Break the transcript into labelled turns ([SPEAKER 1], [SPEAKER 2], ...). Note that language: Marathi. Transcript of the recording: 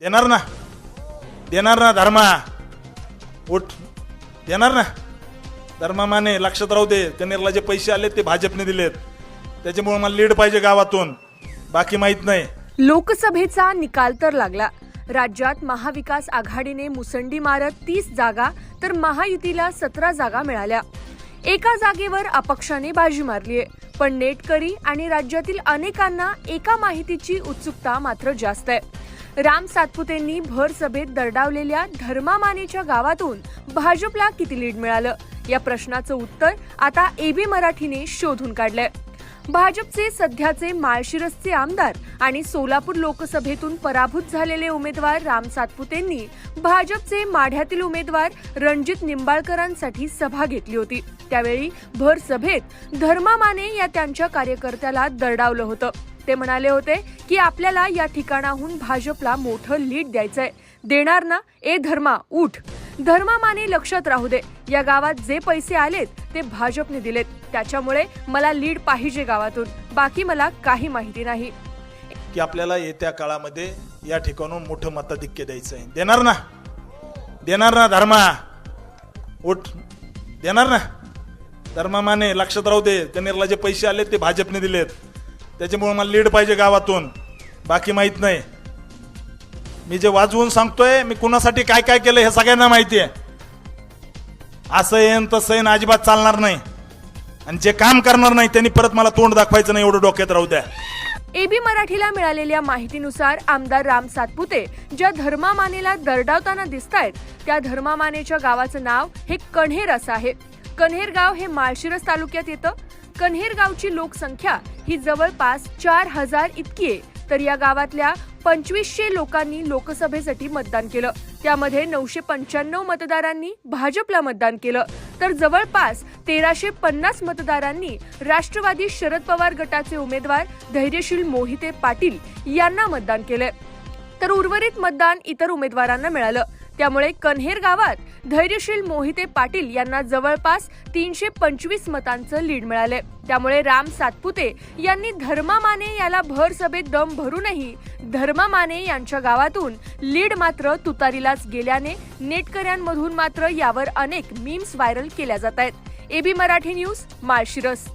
[SPEAKER 1] देणार ना. देणार ना धर्मा. उठ. देणार ना. धर्मा माने लक्षात राहू दे. कनेरला जे पैसे आले ते भाजपने दिलेत. त्याच्यामुळे मला लीड पाहिजे गावातून. बाकी माहीत नाही.
[SPEAKER 2] लोकसभेचा निकाल तर लागला. राज्यात महाविकास आघाडीने मुसंडी मारत तीस जागा तर महायुतीला सतरा जागा मिळाल्या. एका जागेवर अपक्षाने बाजी मारलीय पण नेटकरी आणि राज्यातील अनेकांना एका माहितीची उत्सुकता मात्र जास्त आहे. राम सातपुतेंनी भर सभेत दरडावलेल्या धर्मामानेच्या गावातून भाजपला किती लीड मिळालं? या प्रश्नाचं उत्तर आता एबी मराठीने शोधून काढलंय. भाजपचे सध्याचे माळशिरसचे आमदार आणि सोलापूर लोकसभेतून पराभूत झालेले उमेदवार राम सातपुतेंनी भाजपचे माढ्यातील उमेदवार रणजित निंबाळकरांसाठी सभा घेतली होती. त्यावेळी भर सभेत धर्मा माने या त्यांच्या कार्यकर्त्याला दरडावलं होतं. ते म्हणाले होते की आपल्याला या ठिकाणाहून भाजपला मोठं लीड द्यायचंय. देणार ना? ए धर्मा उठ. धर्मा माने लक्षात राहू दे. या गावात जे पैसे आलेत ते भाजपने दिलेत. त्याच्यामुळे मला लीड पाहिजे गावातून. बाकी मला काही माहिती नाही.
[SPEAKER 1] की आपल्याला येत्या काळामध्ये या ठिकाणून मोठं मताधिक्य द्यायचं आहे देणार ना? देणार ना धर्मा? उठ. देणार ना? धर्मा माने लक्षात राहू दे. कनेरला जे पैसे आले ते भाजपने दिलेत. त्याच्यामुळे मला लीड पाहिजे गावातून. बाकी माहीत नाही. मी जे वाजवून सांगतोय मी कुणासाठी काय काय केलं हे सगळ्यांना माहिती आहे. असं येईन तसं येईन अजिबात चालणार नाही. आणि जे काम करणार नाही त्यांनी परत मला तोंड दाखवायचं नाही एवढं डोक्यात राहू द्या.
[SPEAKER 2] एबी मराठीला मिळालेल्या माहितीनुसार आमदार राम सातपुते ज्या धर्मा मानेला दरडावताना दिसत आहेत त्या धर्मा मानेच्या गावाचं नाव हे कण्हेर असं आहे. कण्हेर गाव हे माळशिरस तालुक्यात येतं. कन्हेर गावची लोकसंख्या ही जवळपास चार हजार इतकी आहे. तर या गावातल्या पंचवीसशे लोकांनी लोकसभेसाठी मतदान केलं. त्यामध्ये नऊशे पंच्याण्णव मतदारांनी भाजपला मतदान केलं. तर जवळपास तेराशे पन्नास मतदारांनी राष्ट्रवादी शरद पवार गटाचे उमेदवार धैर्यशील मोहिते पाटील यांना मतदान केलंय. तर उर्वरित मतदान इतर उमेदवारांना मिळालं. त्यामुळे कन्हेर गावात धैर्यशील मोहिते पाटील यांना जवळपास तीनशे पंचवीस मतांचं लीड मिळाले. त्यामुळे राम सातपुते यांनी धर्मा माने याला भर सभेत दम भरूनही धर्मा माने यांच्या गावातून लीड मात्र तुतारीलाच गेल्याने नेटकऱ्यांमधून मात्र यावर अनेक मीम्स व्हायरल केल्या जात आहेत. AB Marathi news Malshiras.